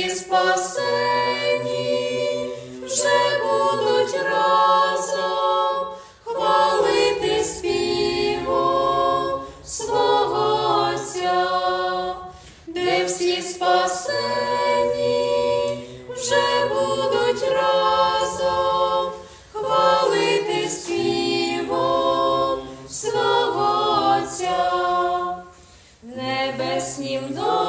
спасені, вже будуть разом хвалити співом свого Отця, де всі спасені, вже будуть разом хвалити співом свого Отця. Небеснім домі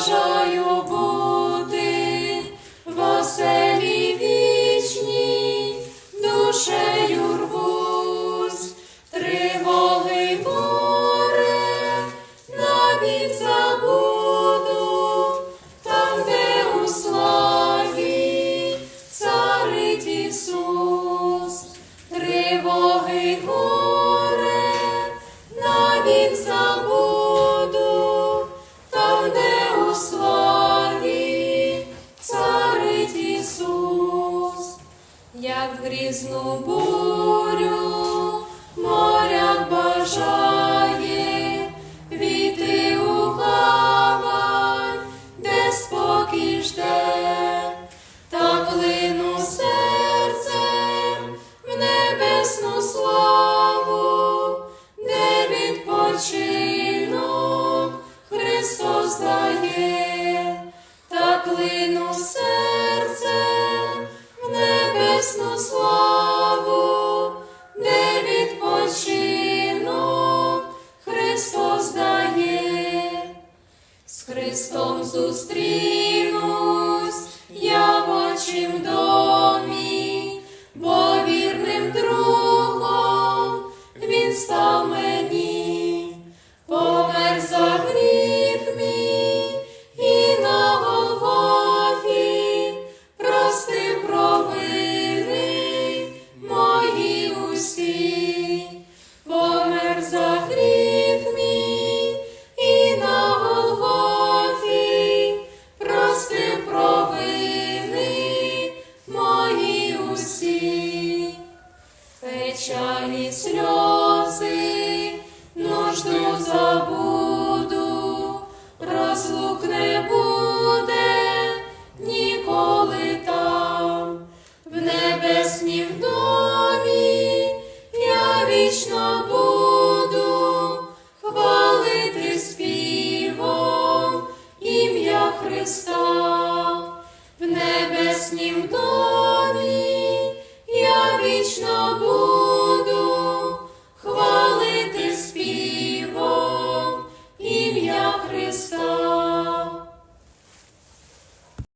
бажаю бути в оселі вічній, душею рвусь, тривоги й горе навіть забуду, там, де у славі царить Ісус, тривоги горе навік забуду, славі царить Ісус, як грізну бурю моря бажає війти у гавань, де спокій жде, так лину серцем в небесну славу, де відпочинок славу, де відпочинок Христос дає. З Христом зустрінусь я в очім бо вірним другом він став мені, сльози, нужду забуду, розлук не буде ніколи там, в небеснім домі я вічно буду